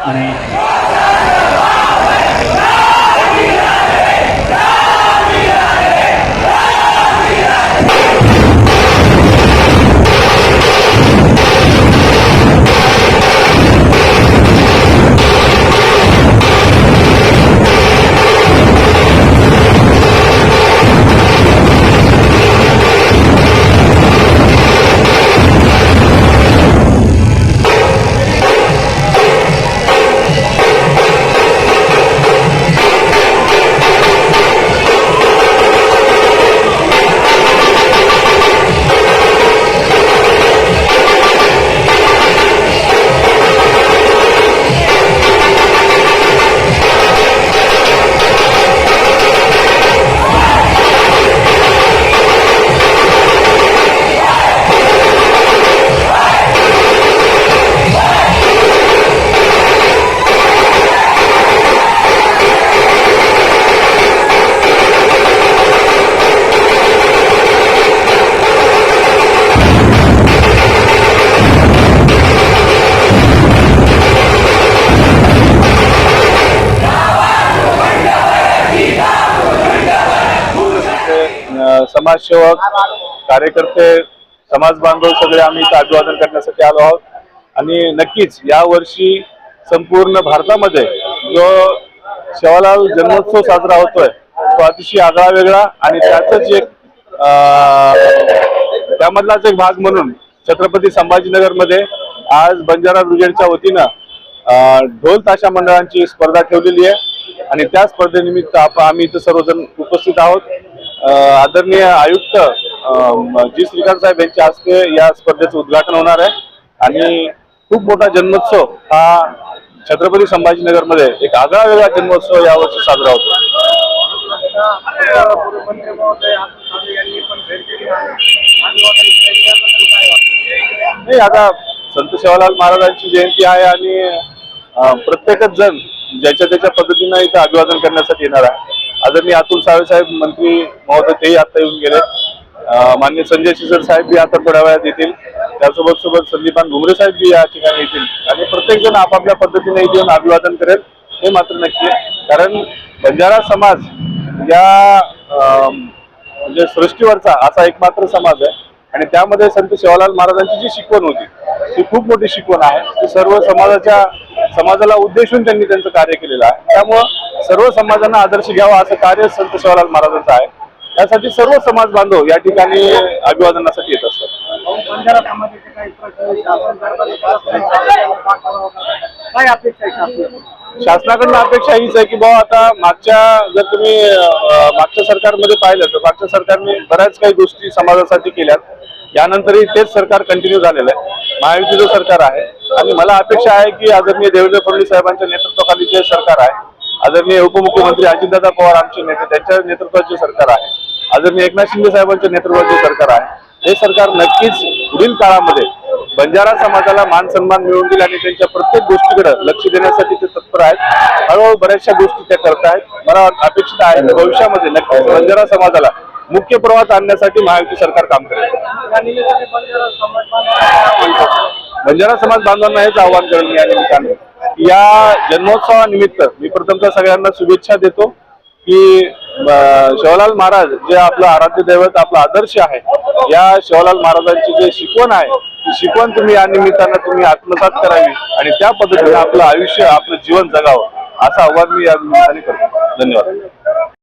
आणि समाजसेवक कार्यकर्ते समाज बांधव सगळे आम्ही इथं अभिवादन करण्यासाठी आलो आहोत. आणि नक्कीच या वर्षी संपूर्ण भारतामध्ये जो शेवालाल जन्मोत्सव साजरा होतोय तो अतिशय आगळा वेगळा आणि त्याचाच एक अ, त्यामधलाच एक भाग म्हणून छत्रपती संभाजीनगरमध्ये आज बंजारा ब्रिगेडच्या वतीनं ढोल ताशा मंडळांची स्पर्धा ठेवलेली आहे. आणि त्या स्पर्धेनिमित्त आप- आम्ही इथं सर्वजण उपस्थित आहोत. आदरणीय आयुक्त जी श्रीकांत साहेब यांच्या हस्ते या स्पर्धेचं उद्घाटन होणार आहे. आणि खूप मोठा जन्मोत्सव हा छत्रपती संभाजीनगरमध्ये एक आगळा वेगळा जन्मोत्सव यावर्षी साजरा होतो. नाही आता संत सेवालाल महाराजांची जयंती आहे आणि प्रत्येकच जण ज्याच्या त्याच्या पद्धतीनं इथं अभिवादन करण्यासाठी येणार आहे. आदरणीय अतुल सावे साहेब मंत्री महोदय तेही आता येऊन गेले. मान्य संजय शिसर साहेब बी आता थोड्या वेळात येतील. त्यासोबत सोबत संदीपान घुमरे साहेब बी या ठिकाणी येतील. आणि प्रत्येक जण आपापल्या पद्धतीने येऊन अभिवादन करेल हे मात्र नक्की कारण बंजारा समाज या म्हणजे सृष्टीवरचा असा एकमात्र समाज आहे. आणि त्यामध्ये संत सेवालाल महाराजांची जी शिकवण होती ती खूप मोठी शिकवण आहे. ती सर्व समाजाच्या समाजाला उद्देशून त्यांनी त्यांचं कार्य केलेलं आहे. त्यामुळं सर्व समाजांना आदर्श घ्यावा असं कार्य संत शिवराज महाराजांचं आहे. त्यासाठी सर्व समाज बांधव या ठिकाणी अभिवादनासाठी येत असतात. शासनाकडनं अपेक्षा हीच आहे की बाबा आता मागच्या जर तुम्ही मागच्या सरकारमध्ये पाहिलं तर मागच्या सरकारने बऱ्याच काही गोष्टी समाजासाठी केल्यात. यानंतरही तेच सरकार कंटिन्यू झालेलं आहे. महायुतीचं सरकार आहे. आणि मला अपेक्षा आहे की आदरणीय देवेंद्र फडणवीस साहेबांच्या नेतृत्वाखाली जे सरकार आहे आदरणीय उपमुख्यमंत्री अजितदादा पवार आमचे नेते त्यांच्या नेतृत्वाचे सरकार आहे. आदरणीय एकनाथ शिंदे साहेबांच्या नेतृत्वाचे सरकार आहे हे सरकार नक्कीच पुढील काळामध्ये बंजारा समाजाला मान सन्मान मिळवून दिला आणि त्यांच्या प्रत्येक गोष्टीकडे लक्ष देण्यासाठी ते तत्पर आहेत. हळूहळू बऱ्याचशा गोष्टी त्या करत आहेत. मला अपेक्षित आहे की भविष्यामध्ये नक्कीच बंजारा समाजाला मुख्य प्रवाहात आणण्यासाठी महायुती सरकार काम करेल. बंजारा समाज बांधवांना हेच आवाहन करेल मी या निमित्ताने. या जन्मोत्सवानिमित्त मी प्रथमतः सगळ्यांना शुभेच्छा देतो की शिवलाल महाराज जे आपलं आराध्य दैवत आपला आदर्श आहे या शिवलाल महाराजांची जे शिकवण आहे ती शिकवण तुम्ही या निमित्तानं तुम्ही आत्मसात करावी आणि त्या पद्धतीने आपलं आयुष्य आपलं जीवन जगावं असं आव्हान मी या निमित्ताने करतो. धन्यवाद.